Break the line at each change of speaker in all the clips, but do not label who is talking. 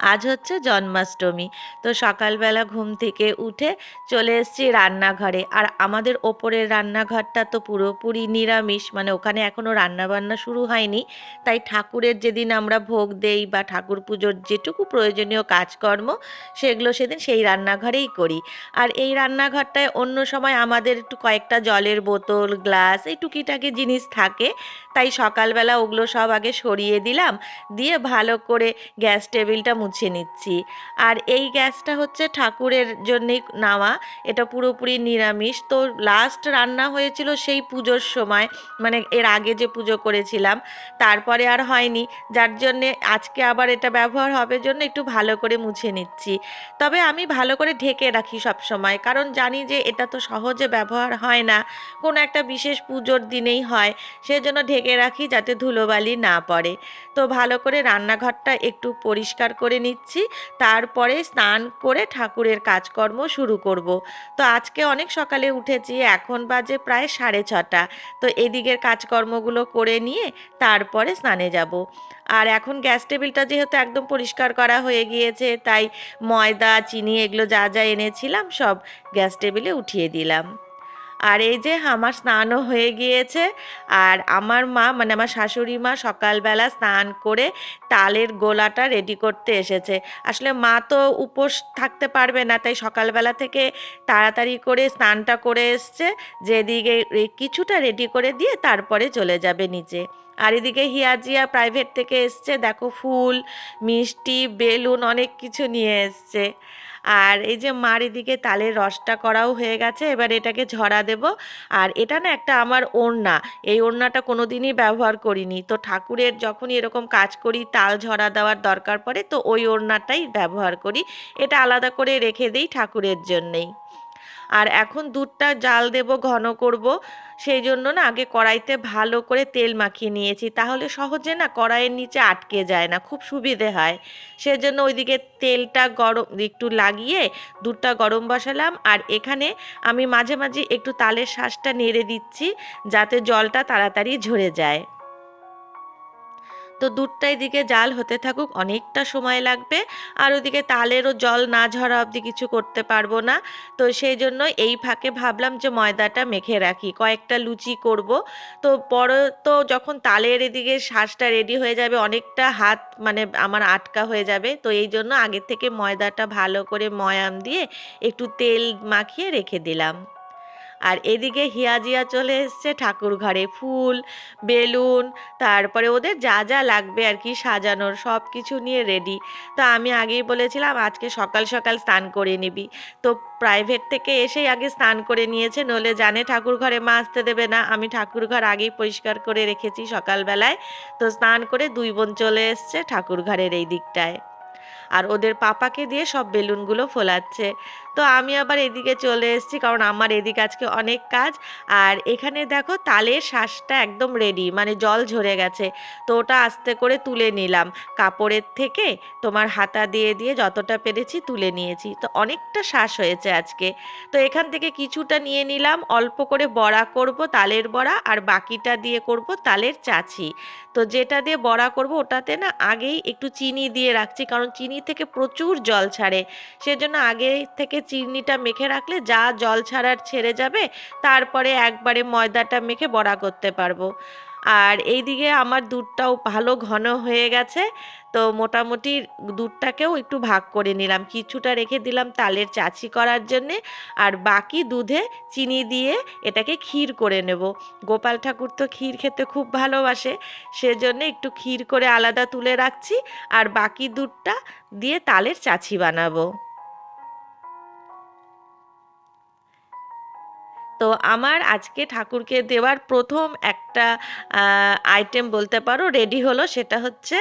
আজ হচ্ছে জন্মাষ্টমী। তো সকালবেলা ঘুম থেকে উঠে চলে এসেছি রান্নাঘরে। আর আমাদের ওপরের রান্নাঘরটা তো পুরোপুরি নিরামিষ মানে ওখানে এখনও রান্নাবান্না শুরু হয়নি। তাই ঠাকুরের যেদিন আমরা ভোগ দেই বা ঠাকুর পুজোর যেটুকু প্রয়োজনীয় কাজকর্ম, সেগুলো সেদিন সেই রান্নাঘরেই করি। আর এই রান্নাঘরটায় অন্য সময় আমাদের একটু কয়েকটা জলের বোতল, গ্লাস, এই টুকিটাকি জিনিস থাকে। তাই সকালবেলা ওগুলো সব আগে সরিয়ে দিলাম। দিয়ে ভালো করে গ্যাস টেবিলটা মুছে নিচ্ছি। আর এই গ্যাসটা হচ্ছে ঠাকুরের জন্যেই নেওয়া। এটা পুরোপুরি নিরামিষ। তো লাস্ট রান্না হয়েছিল সেই পুজোর সময়। মানে এর আগে যে পুজো করেছিলাম, তারপরে আর হয়নি। যার জন্যে আজকে আবার এটা ব্যবহার হবে জন্য একটু ভালো করে মুছে নিচ্ছি। তবে আমি ভালো করে ঢেকে রাখি সব সময় কারণ জানি যে এটা তো সহজে ব্যবহার হয় না। কোনো একটা বিশেষ পুজোর দিনেই হয়। সেজন্য ঢেকে রাখি যাতে ধুলোবালি না পড়ে। তো ভালো করে রান্নাঘরটা একটু পরিষ্কার করে নিচ্ছি। তারপরে স্নান করে ঠাকুরের কাজকর্ম শুরু করব। তো আজকে অনেক সকালে উঠেছি, এখন বাজে প্রায় সাড়ে ছটা। তো এদিকের কাজকর্মগুলো করে নিয়ে তারপরে স্নানে যাব। আর এখন গ্যাস টেবিলটা যেহেতু একদম পরিষ্কার করা হয়ে গিয়েছে, তাই ময়দা, চিনি এগুলো যা যা এনেছিলাম সব গ্যাস টেবিলে উঠিয়ে দিলাম। আর এই যে আমার স্নানও হয়ে গিয়েছে। আর আমার মা মানে আমার শাশুড়ি মা সকালবেলা স্নান করে তালের গোলাটা রেডি করতে এসেছে। আসলে মা তো উপোস থাকতে পারবে না, তাই সকালবেলা থেকে তাড়াতাড়ি করে স্নানটা করে এসছে। যেদিকে কিছুটা রেডি করে দিয়ে তারপরে চলে যাবে নিচে। আর এদিকে হিয়াজিয়া প্রাইভেট থেকে এসছে, দেখো ফুল, মিষ্টি, বেলুন অনেক কিছু নিয়ে এসছে। আর এই যে মার এদিকে তালের রসটা করাও হয়ে গেছে, এবার এটাকে ঝরা দেব। আর এটা না একটা আমার ওড়না, এই ওড়নাটা কোনো দিনই ব্যবহার করিনি। তো ঠাকুরের যখনই এরকম কাজ করি, তাল ঝরা দেওয়ার দরকার পড়ে, তো ওই ওড়নাটাই ব্যবহার করি। এটা আলাদা করে রেখে দিই ঠাকুরের জন্যেই। আর এখন দুধটা জাল দেব, ঘন করব। সেই জন্য না আগে কড়াইতে ভালো করে তেল মাখিয়ে নিয়েছি। তাহলে সহজে না কড়াইয়ের নিচে আটকে যায় না, খুব সুবিধে হয়। সেজন্য ওইদিকে তেলটা গরম, একটু লাগিয়ে দুধটা গরম বসালাম। আর এখানে আমি মাঝে মাঝে একটু তালের শ্বাসটা নেড়ে দিচ্ছি, যাতে জলটা তাড়াতাড়ি ঝরে যায়। তো দুধটা এদিকে জাল হতে থাকুক, অনেকটা সময় লাগবে। আর ওদিকে তালেরও জল না ঝরা অবধি কিছু করতে পারব না। তো সেই জন্য এই ফাঁকে ভাবলাম যে ময়দাটা মেখে রাখি, কয়েকটা লুচি করব। তো পরে তো যখন তালের এদিকে শ্বাসটা রেডি হয়ে যাবে, অনেকটা হাত মানে আমার আটকা হয়ে যাবে। তো এই জন্য আগের থেকে ময়দাটা ভালো করে ময়াম দিয়ে একটু তেল মাখিয়ে রেখে দিলাম। আর এদিকে হিয়াজিয়া চলে এসছে ঠাকুর ঘরে। ফুল, বেলুন, তারপরে ওদের যা যা লাগবে আর কি সাজানোর সব কিছু নিয়ে রেডি তো আমি আগেই বলেছিলাম, আজকে সকাল সকাল স্নান করে নিবি। তো প্রাইভেট থেকে এসেই আগে স্নান করে নিয়েছে নলে জানে ঠাকুর ঘরে মা আসতে দেবে না। আমি ঠাকুর ঘর আগেই পরিষ্কার করে রেখেছি সকালবেলায়। তো স্নান করে দুই বোন চলে এসছে ঠাকুর ঘরের এই দিকটায়। আর ওদের পাপাকে দিয়ে সব বেলুনগুলো ফোলাচ্ছে। তো আমি আবার এদিকে চলে এসেছি, কারণ আমার এদিকে আজকে অনেক কাজ। আর এখানে দেখো তালের শ্বাসটা একদম রেডি মানে জল ঝরে গেছে। তো ওটা আস্তে করে তুলে নিলাম। কাপড়ের থেকে তোমার হাতা দিয়ে দিয়ে যতটা পেরেছি তুলে নিয়েছি। তো অনেকটা শ্বাস হয়েছে আজকে। তো এখান থেকে কিছুটা নিয়ে নিলাম, অল্প করে বড়া করব তালের বড়া, আর বাকিটা দিয়ে করব তালের চাচি তো যেটা দিয়ে বড়া করব ওটাতে না আগেই একটু চিনি দিয়ে রাখছি, কারণ চিনি থেকে প্রচুর জল ছাড়ে। সেজন্য আগে থেকে চিনিটা মেখে রাখলে যা জল ছাড়ার ছেড়ে যাবে, তারপরে একবারে ময়দাটা মেখে বড়া করতে পারব। আর এইদিকে আমার দুধটাও ভালো ঘন হয়ে গেছে, তো মোটামুটি দুধটাকেও একটু ভাগ করে নিলাম। কিছুটা রেখে দিলাম তালের চাচি করার জন্যে, আর বাকি দুধে চিনি দিয়ে এটাকে ক্ষীর করে নেব। গোপাল ঠাকুর তো ক্ষীর খেতে খুব ভালোবাসে, সেজন্য একটু ক্ষীর করে আলাদা তুলে রাখছি, আর বাকি দুধটা দিয়ে তালের চাচি বানাবো। তো আমার আজকে ঠাকুরকে দেওয়ার প্রথম একটা আইটেম বলতে পারো রেডি হলো সেটা হচ্ছে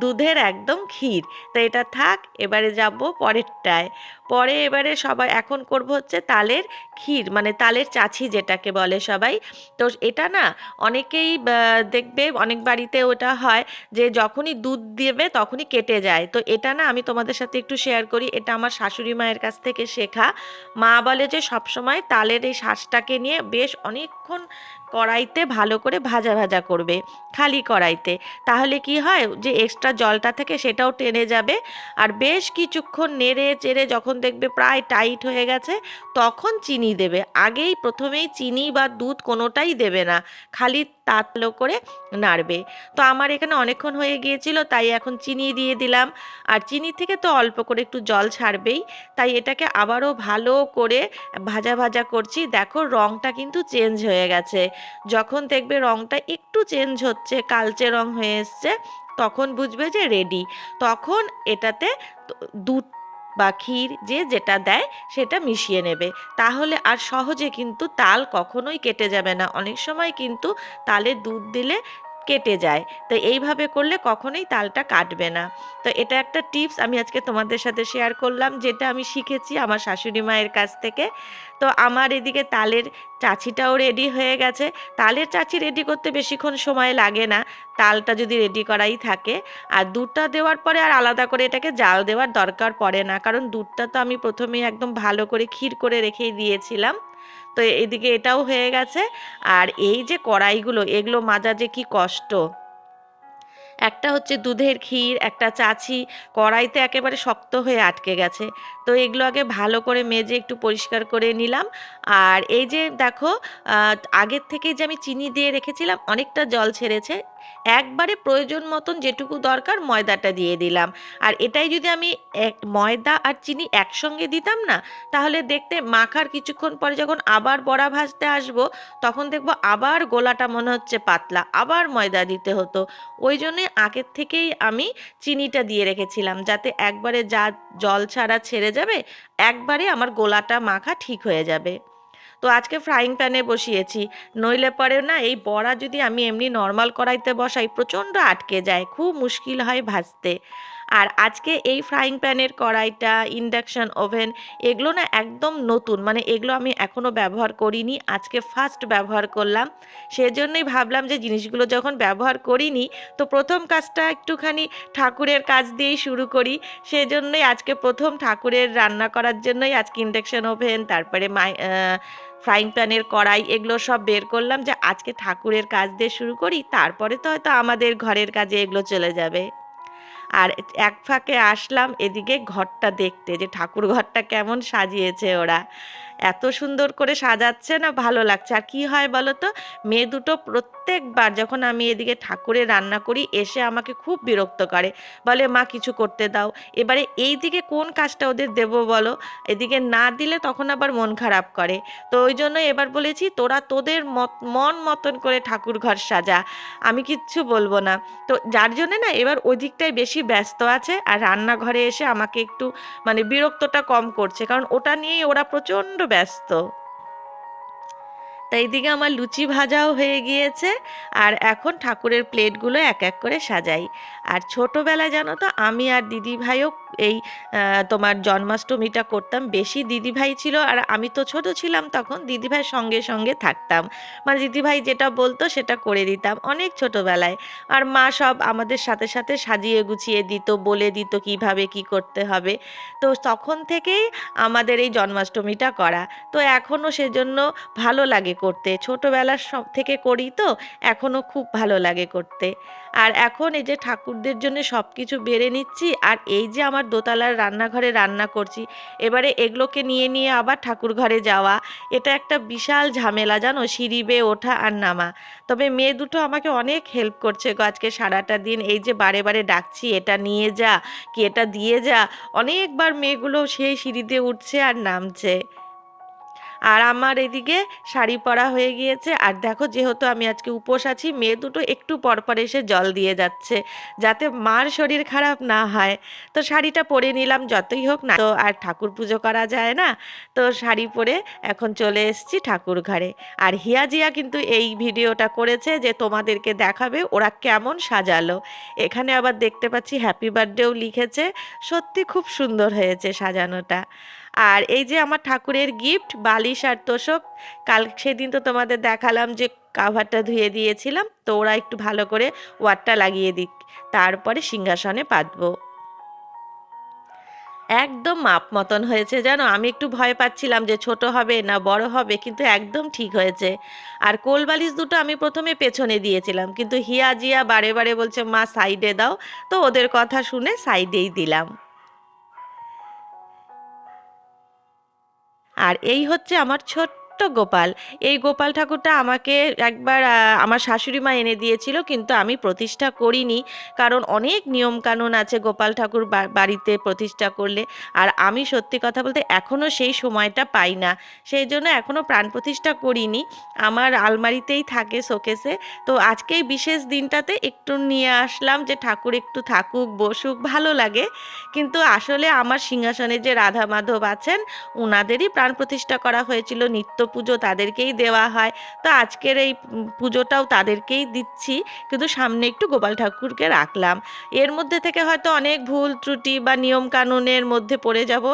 দুধের একদম ক্ষীর। তো এটা থাক, এবারে যাব পরেরটায়। পরে এবারে সবাই, এখন করব হচ্ছে তালের ক্ষীর মানে তালের চাছি যেটাকে বলে সবাই। তো এটা না অনেকেই দেখবে অনেক বাড়িতে ওটা হয় যে যখনই দুধ দেবে তখনই কেটে যায়। তো এটা না আমি তোমাদের সাথে একটু শেয়ার করি, এটা আমার শাশুড়ি মায়ের কাছ থেকে শেখা। মা বলে যে সবসময় তালের এই শ্বাসটাকে নিয়ে বেশ অনেকক্ষণ কড়াইতে ভালো করে ভাজা ভাজা করবে, খালি কড়াইতে। তাহলে কি হয় যে এক্সট্রা জলটা থেকে সেটাও টেনে যাবে। আর বেশ কিছুক্ষণ নেড়ে চেড়ে যখন দেখবে প্রায় টাইট হয়ে গেছে, তখন চিনি দেবে। আগেই প্রথমেই চিনি বা দুধ কোনোটাই দেবে না, খালি তাতলো করে নাড়বে। তো আমার এখানে অনেকক্ষণ হয়ে গিয়েছিল, তাই এখন চিনি দিয়ে দিলাম। আর চিনি থেকে তো অল্প করে একটু জল ছাড়বেই, তাই এটাকে আবারও ভালো করে ভাজা ভাজা করছি। দেখো রঙটা কিন্তু চেঞ্জ হয়ে গেছে। যখন দেখবে রঙটা একটু চেঞ্জ হচ্ছে, কালচে রং হয়ে এসছে, তখন বুঝবে যে রেডি তখন এটাতে দুধ বা ক্ষীর যে যেটা দেয় সেটা মিশিয়ে নেবে। তাহলে আর সহজে কিন্তু তাল কখনোই কেটে যাবে না। অনেক সময় কিন্তু তালে দুধ দিলে কেটে যায়। তো এইভাবে করলে কখনোই তালটা কাটবে না। তো এটা একটা টিপস আমি আজকে তোমাদের সাথে শেয়ার করলাম, যেটা আমি শিখেছি আমার শাশুড়ি মায়ের কাছ থেকে। তো আমার এদিকে তালের চাচিটাও রেডি হয়ে গেছে। তালের চাচি রেডি করতে বেশিক্ষণ সময় লাগে না, তালটা যদি রেডি করাই থাকে। আর দুধটা দেওয়ার পরে আর আলাদা করে এটাকে জাল দেওয়ার দরকার পড়ে না, কারণ দুধটা তো আমি প্রথমেই একদম ভালো করে ক্ষীর করে রেখেই দিয়েছিলাম। তো এদিকে এটাও হয়ে গেছে। আর এই যে কড়াইগুলো এগুলো মাজা যে কি কষ্ট। একটা হচ্ছে দুধের ক্ষীর, একটা চাছি। কড়াইতে একেবারে শক্ত হয়ে আটকে গেছে। তো এগুলো আগে ভালো করে মেজে একটু পরিষ্কার করে নিলাম। আর এই যে দেখো আগের থেকে যে আমি চিনি দিয়ে রেখেছিলাম, অনেকটা জল ছেড়েছে। একবারে প্রয়োজন মতন যেটুকু দরকার ময়দাটা দিয়ে দিলাম। আর এটাই যদি আমি এক, ময়দা আর চিনি একসঙ্গে দিতাম না, তাহলে দেখতে মাখার কিছুক্ষণ পরে যখন আবার বড়া ভাজতে আসব, তখন দেখব আবার গোলাটা মনে হচ্ছে পাতলা, আবার ময়দা দিতে হতো। ওই জন্যে আগের থেকেই আমি চিনিটা দিয়ে রেখেছিলাম যাতে একবারে যা জল ছাড়া ছেড়ে যাবে, একবারে আমার গোলাটা মাখা ঠিক হয়ে যাবে। তো আজকে ফ্রাইং প্যানে বসিয়েছি। নইলে পরে না এই বড়া যদি আমি এমনি নর্মাল কড়াইতে বসাই, প্রচণ্ড আটকে যায়, খুব মুশকিল হয় ভাজতে। আর আজকে এই ফ্রাইং প্যানের কড়াইটা ইন্ডাকশান ওভেন এগুলো না একদম নতুন। মানে এগুলো আমি এখনও ব্যবহার করিনি, আজকে ফার্স্ট ব্যবহার করলাম। সেজন্যই ভাবলাম যে জিনিসগুলো যখন ব্যবহার করিনি, তো প্রথম কাজটা একটুখানি ঠাকুরের কাজ দিয়েই শুরু করি। সেজন্যই আজকে প্রথম ঠাকুরের রান্না করার জন্যই আজকে ইন্ডাকশান ওভেন তারপরে মাই ফ্রাইং প্যানের কড়াই এগুলো সব বের করলাম যে আজকে ঠাকুরের কাজ দিয়ে শুরু করি, তারপরে তো হয়তো আমাদের ঘরের কাজে এগুলো চলে যাবে। আর এক ফাঁকে আসলাম এদিকে ঘরটা দেখতে যে ঠাকুর ঘরটা কেমন সাজিয়েছে ওরা। এত সুন্দর করে সাজাচ্ছে না ভালো লাগছে। আর কি হয় বলো তো মেয়ে দুটো প্রত্যেকবার যখন আমি এদিকে ঠাকুরের রান্না করি, এসে আমাকে খুব বিরক্ত করে। বলে, মা, কিছু করতে দাও। এবারে এই দিকে কোন কাজটা ওদের দেব বলো? এদিকে না দিলে তখন আবার মন খারাপ করে। তো ওই জন্য এবার বলেছি, তোরা তোদের মন মতন করে ঠাকুর ঘর সাজা। আমি কিচ্ছু বলব না। তো যার জন্যে না এবার ওই দিকটায় বেশি ব্যস্ত আছে। আর রান্নাঘরে এসে আমাকে একটু মানে বিরক্তটা কম করছে। কারণ ওটা নিয়েই ওরা প্রচণ্ড ব্যস্ত। তাই দিকে আমার লুচি ভাজাও হয়ে গিয়েছে আর এখন ঠাকুরের প্লেটগুলো এক এক করে সাজাই। আর ছোটোবেলায় জানো তো, আমি আর দিদি ভাইও এই তোমার জন্মাষ্টমীটা করতাম, বেশি দিদিভাই ছিল আর আমি তো ছোট ছিলাম তখন দিদিভাই সঙ্গে সঙ্গে থাকতাম। মানে দিদিভাই যেটা বলতো সেটা করে দিতাম অনেক ছোটোবেলায়। আর মা সব আমাদের সাথে সাথে সাজিয়ে গুছিয়ে দিত, বলে দিত কীভাবে কি করতে হবে। তো তখন থেকেই আমাদের এই জন্মাষ্টমীটা করা। তো এখনও সেজন্য ভালো লাগে করতে। ছোটোবেলার সব থেকে করি তো, এখনও খুব ভালো লাগে করতে। আর এখন এই যে ঠাকুরদের জন্য সব কিছু বেড়ে নিচ্ছি, আর এই যে আমার দোতলার রান্নাঘরে রান্না করছি, এবারে এগুলোকে নিয়ে নিয়ে আবার ঠাকুর ঘরে যাওয়া, এটা একটা বিশাল ঝামেলা জানো, সিঁড়ি বেয়ে ওঠা আর নামা। তবে মেয়ে দুটো আমাকে অনেক হেল্প করছে গো আজকে সারাটা দিন, এই যে বারে বারে ডাকছি, এটা নিয়ে যা, কি এটা দিয়ে যা, অনেকবার মেয়েগুলো সেই সিঁড়ি দিয়ে উঠছে আর নামছে। আর আমার এদিকে শাড়ি পরা হয়ে গিয়েছে। আর দেখো, যেহেতু আমি আজকে উপোস আছি, মেয়ে দুটো একটু পরপর এসে জল দিয়ে যাচ্ছে, যাতে মার শরীর খারাপ না হয়। তো শাড়িটা পরে নিলাম, যতই হোক না। তো আর ঠাকুর পুজো করা যায় না। তো শাড়ি পরে এখন চলে এসেছি ঠাকুর ঘরে। আর হিয়া জিয়া কিন্তু এই ভিডিওটা করেছে যে তোমাদেরকে দেখাবে ওরা কেমন সাজালো। এখানে আবার দেখতে পাচ্ছি, হ্যাপি বার্থডেও লিখেছে। সত্যি খুব সুন্দর হয়েছে সাজানোটা। আর এই যে আমার ঠাকুরের গিফট বালিশ আর তোষক, কাল সেদিন তো তোমাদের দেখালাম যে কাভারটা ধুয়ে দিয়েছিলাম, তো ওরা একটু ভালো করে ওয়ারটা লাগিয়ে দিক, তারপরে সিংহাসনে পাতবো। একদম মাপ মতন হয়েছে জানো? আমি একটু ভয় পাচ্ছিলাম যে ছোট হবে না বড় হবে, কিন্তু একদম ঠিক হয়েছে। আর কোলবালিশ দুটো আমি প্রথমে পেছনে দিয়েছিলাম, কিন্তু হিয়া জিয়া বারে বারে বলছে, মা সাইডে দাও। তো ওদের কথা শুনে সাইডেই দিলাম। আর এই হচ্ছে আমার ছোট্ট গোপাল। এই গোপাল ঠাকুরটা আমাকে একবার আমার শাশুড়ি মা এনে দিয়েছিল, কিন্তু আমি প্রতিষ্ঠা করিনি। কারণ অনেক নিয়ম কানুন আছে গোপাল ঠাকুর বাড়িতে প্রতিষ্ঠা করলে। আর আমি সত্যি কথা বলতে এখনও সেই সময়টা পাই না। সেই জন্য এখনও প্রাণ প্রতিষ্ঠা করিনি। আমার আলমারিতেই থাকে শোকেসে। তো আজকে এই বিশেষ দিনটাতে একটু নিয়ে আসলাম যে ঠাকুর একটু থাকুক, বসুক, ভালো লাগে। কিন্তু আসলে আমার সিংহাসনে যে রাধা মাধব আছেন ওনাদেরই প্রাণ প্রতিষ্ঠা করা হয়েছিল নিত্য পুজো তাদেরকেই দেওয়া হয়। তো আজকের এই পুজোটাও তাদেরকেই দিচ্ছি। কিন্তু সামনে একটু গোপাল ঠাকুরকে রাখলাম। এর মধ্যে থেকে হয়তো অনেক ভুল ত্রুটি বা নিয়ম কানুনের মধ্যে পড়ে যাব।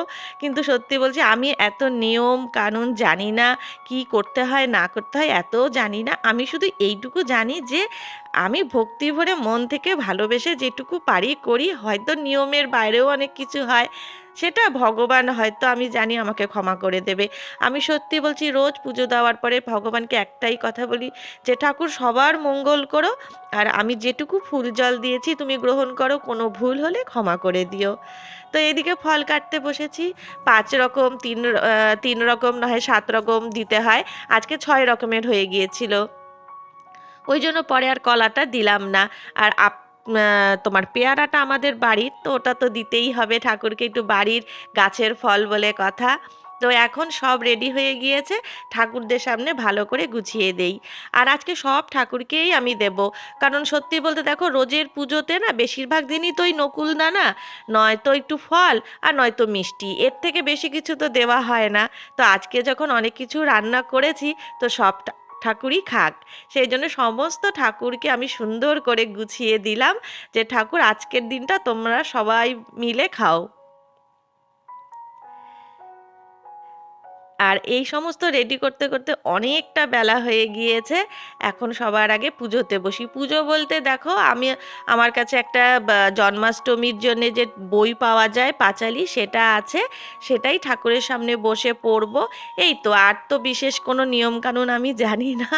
কিন্তু সত্যি বলছি, আমি এত নিয়ম কানুন জানি না, কি করতে হয়, না করতে হয়, এতও জানি না। আমি শুধু এইটুকু জানি যে, আমি ভক্তি ভরে মন থেকে ভালোবেসে যেটুকু পারি করি। হয়তো নিয়মের বাইরেও অনেক কিছু হয়। সেটা ভগবান হয়তো আমি জানি আমাকে ক্ষমা করে দেবে। আমি সত্যি বলছি, রোজ পুজো দেওয়ার পরে ভগবানকে একটাই কথা বলি যে, ঠাকুর, সবার মঙ্গল করো আর আমি যেটুকু ফুল জল দিয়েছি তুমি গ্রহণ করো, কোনো ভুল হলে ক্ষমা করে দিও। তো এদিকে ফল কাটতে বসেছি। পাঁচ রকম, তিন তিন রকম নয়, সাত রকম দিতে হয়। আজকে ছয় রকমের হয়ে গিয়েছিল। ওই জন্য পরে আর কলাটা দিলাম না। আর আপ তোমার পেয়ারাটা আমাদের বাড়ির, তো ওটা তো দিতেই হবে ঠাকুরকে একটু বাড়ির গাছের ফল বলে কথা। তো এখন সব রেডি হয়ে গিয়েছে, ঠাকুরদের সামনে ভালো করে গুছিয়ে দেই। আর আজকে সব ঠাকুরকেই আমি দেব। কারণ সত্যি বলতে দেখো, রোজের পুজোতে না বেশিরভাগ দিনই তো ওই নকুল দানা, নয়তো একটু ফল আর নয়তো মিষ্টি, এর থেকে বেশি কিছু তো দেওয়া হয় না। তো আজকে যখন অনেক কিছু রান্না করেছি, তো সব ঠা- ঠাকুরই খাক। সেই জন্য সমস্ত ঠাকুরকে আমি সুন্দর করে গুছিয়ে দিলাম যে, ঠাকুর, আজকের দিনটা তোমরা সবাই মিলে খাও। আর এই সমস্ত রেডি করতে করতে অনেকটা বেলা হয়ে গিয়েছে। এখন সবার আগে পুজোতে বসি। পুজো বলতে দেখো, আমি, আমার কাছে একটা জন্মাষ্টমীর জন্য যে বই পাওয়া যায়, পাঁচালি, সেটা আছে। সেটাই ঠাকুরের সামনে বসে পড়ব। এই তো, আর তো বিশেষ কোনো নিয়মকানুন আমি জানি না।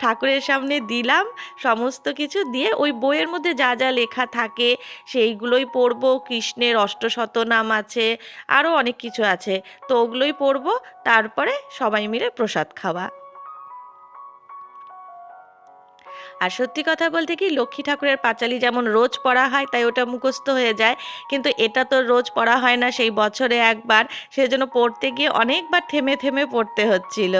ঠাকুরের সামনে দিলাম, সমস্ত কিছু দিয়ে ওই বইয়ের মধ্যে যা যা লেখা থাকে, সেইগুলোই পড়ব। কৃষ্ণের অষ্টশতনাম আছে আরও অনেক কিছু আছে। তো ওগুলোই পড়ব। তারপরে সবাই মিলে প্রসাদ খাওয়া। আর সত্যি কথা বলতে কি, লক্ষ্মী ঠাকুরের পাঁচালি যেমন রোজ পড়া হয়, তাই ওটা মুখস্থ হয়ে যায়। কিন্তু এটা তো রোজ পড়া হয় না, সেই বছরে একবার। সেজন্য পড়তে গিয়ে অনেকবার থেমে থেমে পড়তে হচ্ছিল।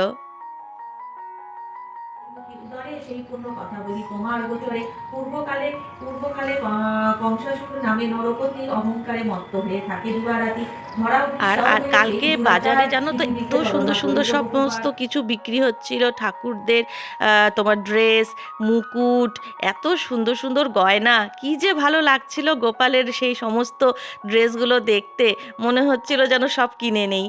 উদরে সেই পূর্ণ কথা বলি। তোমার গোচরে পূর্বকালে পূর্বকালে কংসাসুর নামে নরপতি অহংকারে মত্ত হয়ে থাকে দিবারাতি
আর আর কালকে বাজারে জানো তো এত সুন্দর সুন্দর সমস্ত কিছু বিক্রি হচ্ছিল ঠাকুরদের তোমার ড্রেস মুকুট এত সুন্দর সুন্দর গয়না। কি যে ভালো লাগছিল গোপালের সেই সমস্ত ড্রেসগুলো দেখতে। মনে হচ্ছিল যেন সব কিনে নেই।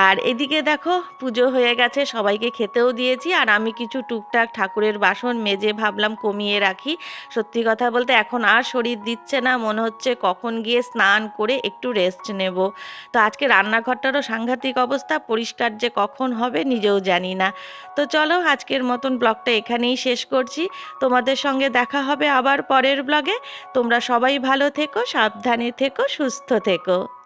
আর এদিকে দেখো, পুজো হয়ে গেছে, সবাইকে খেতেও দিয়েছি, আর আমি কিছু টুকটাক ঠাকুরের বাসন মেজে ভাবলাম কমিয়ে রাখি। সত্যি কথা বলতে এখন আর শরীর দিচ্ছে না, মনে হচ্ছে কখন গিয়ে স্নান করে একটু রেস্ট নেব। তো আজকে রান্নাঘরটারও সাংঘাতিক অবস্থা, পরিষ্কার যে কখন হবে নিজেও জানি না। তো চলো, আজকের মতন ব্লগটা এখানেই শেষ করছি। তোমাদের সঙ্গে দেখা হবে আবার পরের ব্লগে। তোমরা সবাই ভালো থেকো, সাবধানে থেকো, সুস্থ থেকো।